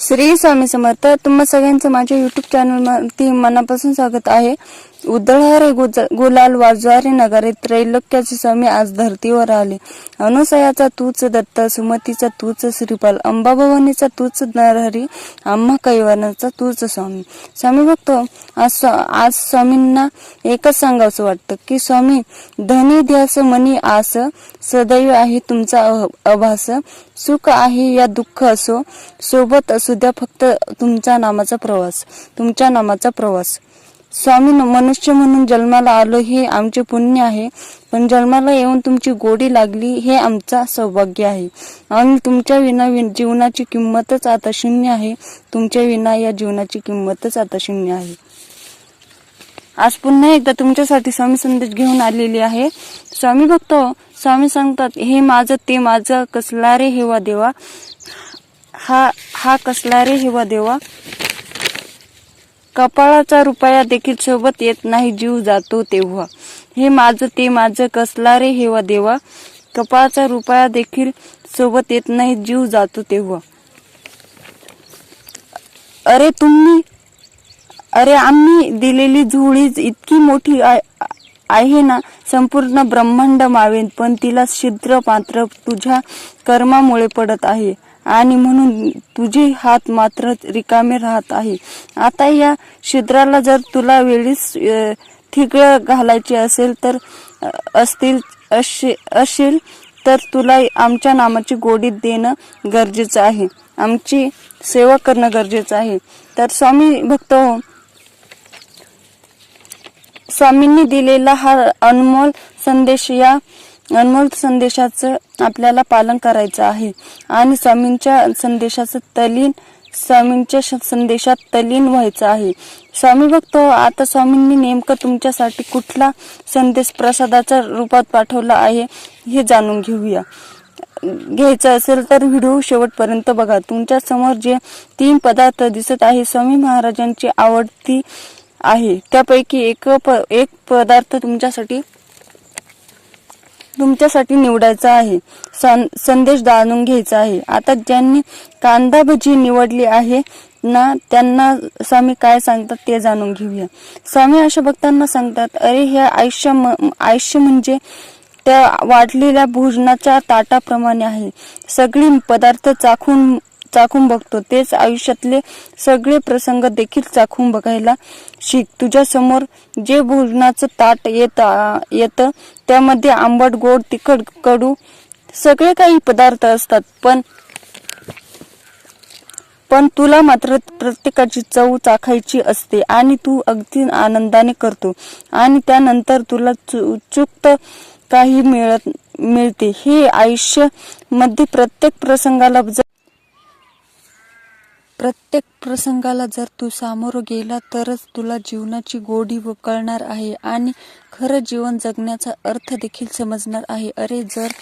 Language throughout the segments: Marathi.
श्री स्वामी समर्थ. तुम्हा सगळ्यांचं माझ्या युट्यूब चॅनलवरती मनापासून स्वागत आहे. उधळहारे गुज- गुलाल वाजवारे नगारे त्रैलोक्याचे स्वामी आज धर्तीवर आले. अनुसयाचा तूच दत्त सुमतीचा तूच श्रीपाल अंबाभवानीचा तूच नरहरी आम्हा कैवानाचा तूच स्वामी. स्वामी भक्त आज स्वा- आज स्वामींना एकच सांगावंसं वाटतं की स्वामी धनी ध्यास मनी आस सदैव आहे तुमचा अभास. सुख आहे या दुःख असो सोबत असू द्या फक्त तुमच्या नामाचा प्रवास. तुमच्या नामाचा प्रवास. स्वामी मनुष्य म्हणून जन्माला आलो हे आमचे पुण्य आहे. पण जन्माला येऊन तुमची गोडी लागली हे आमचा सौभाग्य आहे. आणि तुमच्या विना जीवनाची किंमतच आता शून्य आहे. तुमच्या विना या जीवनाची किंमतच आता शून्य आहे. आज पुन्हा एकदा तुमच्यासाठी स्वामी संदेश घेऊन आलेली आहे. स्वामी भक्त स्वामी सांगतात हे माझं ते माझं कसला रे हेवा देवा? हा हा कसला रे हेवा देवा? कपाळाचा रुपया देखील सोबत येत नाही जीव जातो तेव्हा. हे माझं ते माझं कसला रे हेवा देवा? कपाळाचा रुपया देखील सोबत येत नाही जीव जातो तेव्हा. अरे तुम्ही अरे आम्ही दिलेली झोळी इतकी मोठी आहे ना संपूर्ण ब्रह्मांड मावेन पण तिला छिद्र मात्र तुझ्या कर्मामुळे पडत आहे. आणि म्हणून तुझे हात मात्र रिकामे राहत आहे. आता या छिद्राला जर तुला वेळीच ठिकळ ठिगळ घालायची असेल तर असतील असे- असेल तर तुला आमच्या नामाची गोडी देणं गरजेचं आहे. आमची सेवा करणं गरजेचं आहे. तर स्वामी भक्त हो, स्वामींनी दिलेला हा अनमोल संदेश या अनमोल संदेशाचं आपल्याला पालन करायचं आहे. आणि स्वामींच्या संदेशाचं तलीन स्वामींच्या संदेशात तलीन व्हायचं आहे. स्वामी भक्त आता स्वामींनी नेमकं तुमच्यासाठी कुठला संदेश प्रसादाच्या रूपात पाठवला आहे हे जाणून घेऊया. घ्यायचं असेल तर व्हिडिओ शेवटपर्यंत बघा. तुमच्यासमोर जे तीन पदार्थ दिसत आहे स्वामी महाराजांची आवडती आहे. त्यापैकी एक प- एक पदार्थ तुमच्यासाठी तुमच्यासाठी निवडायचा आहे. सं- संदेश जाणून घ्यायचा आहे. आता ज्यांनी कांदा भजी निवडली आहे ना त्यांना स्वामी काय सांगतात ते जाणून घेऊया. स्वामी अशा भक्तांना सांगतात अरे हे आयुष्य आयुष्य म्हणजे त्या वाढलेल्या भोजनाच्या ताटाप्रमाणे आहे. सगळी पदार्थ चाखून चाखून बघतो. तेच आयुष्यातले सगळे प्रसंग देखील चाखून बघायला शिक. तुझ्या समोर जे भोजनाचं ताट येत येत त्यामध्ये आंबट गोड तिखट कडू सगळे काही पदार्थ असतात. पण पण तुला मात्र प्रत्येकाची चव चाखायची असते आणि तू अगदी आनंदाने करतो. आणि त्यानंतर तुला चुक्त चुकत काही मिळत मिळते. हे आयुष्यमध्ये प्रत्येक प्रसंगाला प्रत्येक प्रसंगाला जर तू सामोरं गेला तरच तुला जीवनाची गोडी व कळणार आहे आणि खरं जीवन जगण्याचा अर्थ देखील समजणार आहे. अरे जर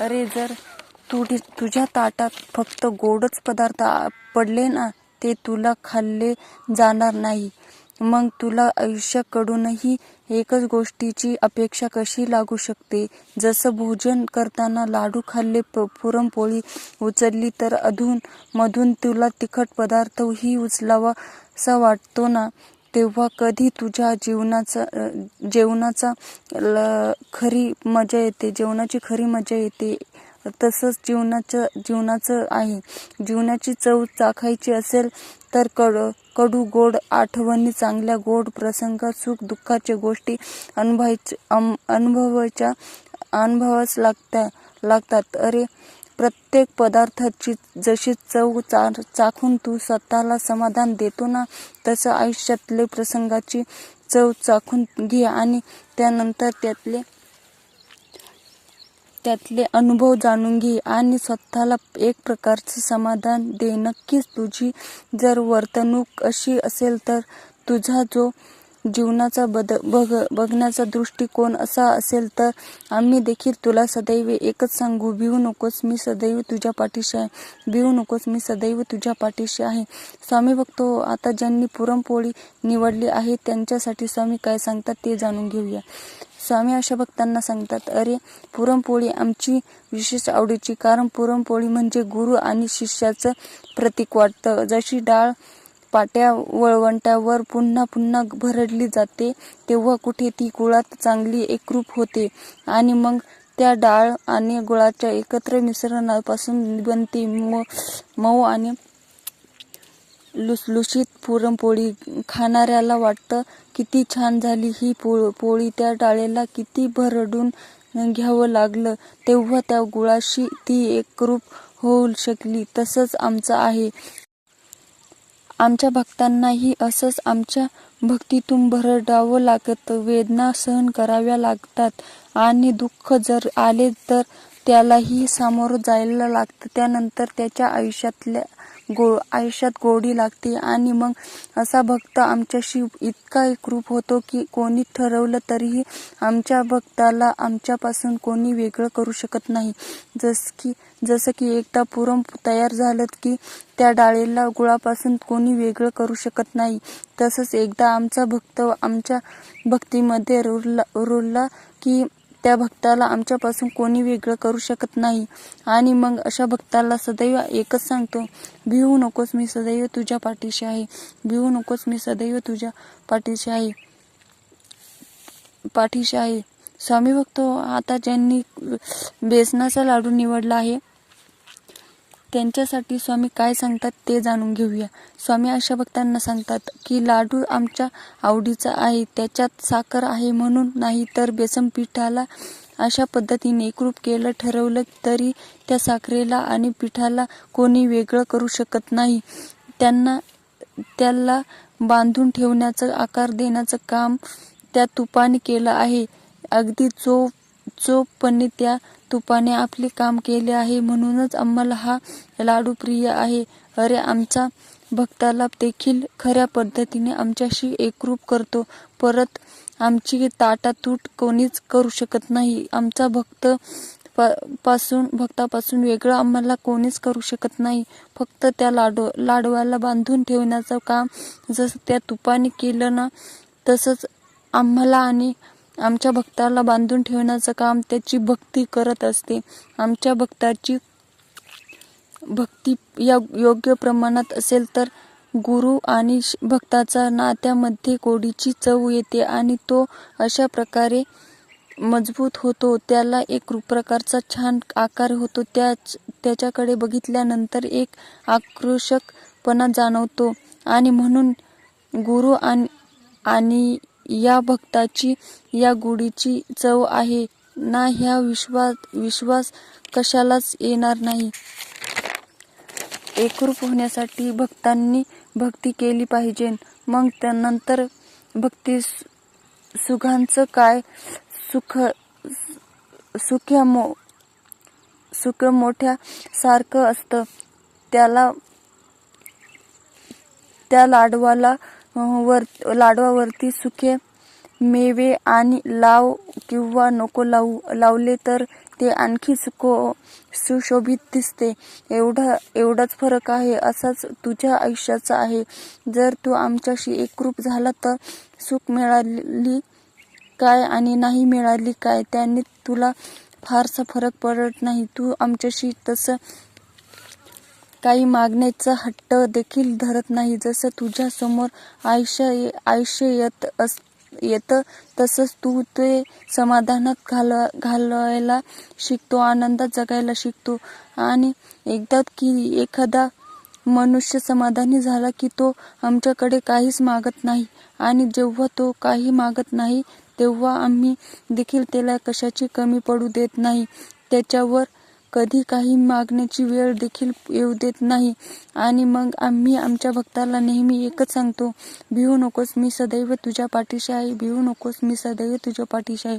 अरे जर तू तुझ्या ताटात फक्त गोडच पदार्थ पडले ना ते तुला खाल्ले जाणार नाही. मग तुला आयुष्याकडूनही एकच गोष्टीची अपेक्षा कशी लागू शकते? जसं भोजन करताना लाडू खाल्ले प- पुरणपोळी उचलली तर अधून मधून तुला तिखट पदार्थही उचलावा असा वाटतो ना? तेव्हा कधी तुझ्या जीवनाचा जेवणाचा ल- खरी मजा येते जेवणाची खरी मजा येते तसंच जीवनाचं जीवनाचं आहे. जीवनाची चव चाखायची असेल तर कड कडू गोड आठवणी चांगल्या गोड प्रसंग सुख दुःखाच्या गोष्टी अनुभवायच्या अम- अनुभवाच्या अनुभवाच लागत्या लागतात. अरे प्रत्येक पदार्थाची जशी चव चा चाखून तू स्वतःला समाधान देतो ना तसं आयुष्यातले प्रसंगाची चव चाखून घे आणि त्यानंतर त्यातले त्यातले अनुभव जाणून घे आणि स्वतःला एक प्रकारचं समाधान दे. नक्कीच तुझी जर वर्तणूक अशी असेल तर तुझा जो जीवनाचा बद बघ बघण्याचा दृष्टिकोन असा असेल तर आम्ही देखील तुला सदैव एकच सांगू भिवू नकोस मी सदैव तुझ्या पाठीशी आहे. भिवू नकोस मी सदैव तुझ्या पाठीशी आहे. स्वामी बघतो हो, आता ज्यांनी पुरणपोळी निवडली आहे त्यांच्यासाठी स्वामी काय सांगतात ते जाणून घेऊया. स्वामी अशा भक्तांना सांगतात अरे पुरणपोळी आमची विशेष आवडीची कारण पुरणपोळी म्हणजे गुरु आणि शिष्याचं प्रतीक वाटतं. जशी डाळ पाट्या वळवंटावर पुन्हा पुन्हा भरडली जाते तेव्हा कुठे ती गुळात चांगली एकरूप होते. आणि मग त्या डाळ आणि गुळाच्या एकत्र मिश्रणापासून बनते. मऊ आणि लुसलुशीत पुरणपोळी खाणाऱ्याला वाटतं किती छान झाली ही पो पोळी त्या डाळेला किती भरडून घ्यावं लागलं. तेव्हा त्या गुळाशी ती एकरूप होऊ शकली तसंच आमचं आहे. आमच्या भक्तांनाही असंच आमच्या भक्तीतून भरडावं लागतं. वेदना सहन कराव्या लागतात आणि दुःख जर आले तर त्यालाही सामोरं जायला लागतं. त्यानंतर त्याच्या आयुष्यातल्या गो आयुष्यात गोडी लागते आणि मग असा भक्त आमच्याशी इतका एकरूप होतो की कोणी ठरवलं तरीही आमच्या भक्ताला आमच्यापासून कोणी वेगळं करू शकत नाही. जस की जसं की एकदा पुरम तयार झालं की त्या डाळीला गुळापासून कोणी वेगळं करू शकत नाही. तसंच एकदा आमचा भक्त आमच्या भक्तीमध्ये रुरला रुरला की त्या भक्ताला आमच्यापासून कोणी वेगळं करू शकत नाही. आणि मग अशा भक्ताला सदैव एकच सांगतो भिवू नकोस मी सदैव तुझ्या पाठीशी आहे. भिवू नकोस मी सदैव तुझ्या पाठीशी आहे. पाठीशी आहे. स्वामी भक्त आता ज्यांनी बेसनाचा लाडू निवडला आहे त्यांच्यासाठी स्वामी काय सांगतात ते जाणून घेऊया. स्वामी अशा भक्तांना सांगतात की लाडू आमच्या आवडीचा आहे त्याच्यात साखर आहे म्हणून नाही तर बेसन पिठाला अशा पद्धतीने एकरूप केलं ठरवलं तरी त्या साखरेला आणि पिठाला कोणी वेगळं करू शकत नाही. त्यांना त्याला बांधून ठेवण्याचं आकार देण्याचं काम त्या तुपाने केलं आहे. अगदी चोप चोपपणे त्या तुपाने आपले काम केले आहे म्हणूनच आम्हाला हा लाडू प्रिय आहे. अरे आमचा भक्ताला देखील खऱ्या पद्धतीने आमच्याशी एकरूप करतो. परत आमची ताटातूट कोणीच करू शकत नाही. आमचा भक्त पा- पासून भक्तापासून वेगळं आम्हाला कोणीच करू शकत नाही. फक्त त्या लाडू लाडवाला बांधून ठेवण्याचं काम जसं त्या तुपाने केलं ना तसंच आम्हाला आणि आमच्या भक्ताला बांधून ठेवण्याचं काम त्याची भक्ती करत असते. आमच्या भक्ताची भक्ती या योग्य प्रमाणात असेल तर गुरु आणि श- भक्ताचा नात्यामध्ये गोडीची चव येते आणि तो अशा प्रकारे मजबूत होतो. त्याला एक प्रकारचा छान आकार होतो. त्याच त्याच्याकडे बघितल्यानंतर एक आकर्षकपणा जाणवतो. आणि म्हणून गुरु आणि आणि या भक्ताची या गुढीची चव आहे. ना ह्या विश्वास विश्वास कशालाच येणार नाही. एकरूप होण्यासाठी भक्तांनी भक्ती केली पाहिजे. मग त्यानंतर भक्ती सु- सुखांचं काय? सुख सुख्या मो सुख मोठ्या सारखं असतं. त्याला त्या लाडवाला वर लाडवावरती सुके मेवे आणि लाव किंवा नको लावू लावले तर ते आणखी सुको सुशोभित दिसते. एवढा एवढाच फरक आहे असाच तुझ्या आयुष्याचा आहे. जर तू आमच्याशी एकरूप झाला तर सुख मिळाली काय आणि नाही मिळाली काय त्याने तुला फारसा फरक पडत नाही. तू आमच्याशी तसं काही मागण्याचा हट्ट देखील धरत नाही. जसं तुझ्या समोर आयुष्य आयुष्य येत अस येतं तसंच तू ते समाधानात घाल घालवायला शिकतो आनंदात जगायला शिकतो. आणि एकदा की एखादा मनुष्य समाधानी झाला की तो आमच्याकडे काहीच मागत नाही. आणि जेव्हा तो काही मागत नाही तेव्हा आम्ही देखील त्याला कशाची कमी पडू देत नाही. त्याच्यावर कधी काही मागण्याची वेळ देखील येऊ देत नाही. आणि मग आम्ही आमच्या भक्ताला नेहमी एकच सांगतो भिवू नकोस मी सदैव तुझ्या पाठीशी आहे. भिवू नकोस मी सदैव तुझ्या पाठीशी आहे.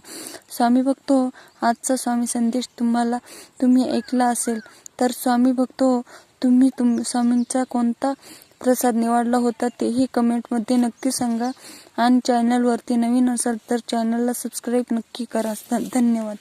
स्वामी भक्त हो, आजचा स्वामी संदेश तुम्हाला तुम्ही ऐकला असेल तर स्वामी भक्त हो, तुम्ही तुम स्वामींचा कोणता प्रसाद निवडला होता तेही कमेंटमध्ये नक्की सांगा. आणि चॅनलवरती नवीन असाल तर चॅनलला सबस्क्राईब नक्की करा. धन्यवाद.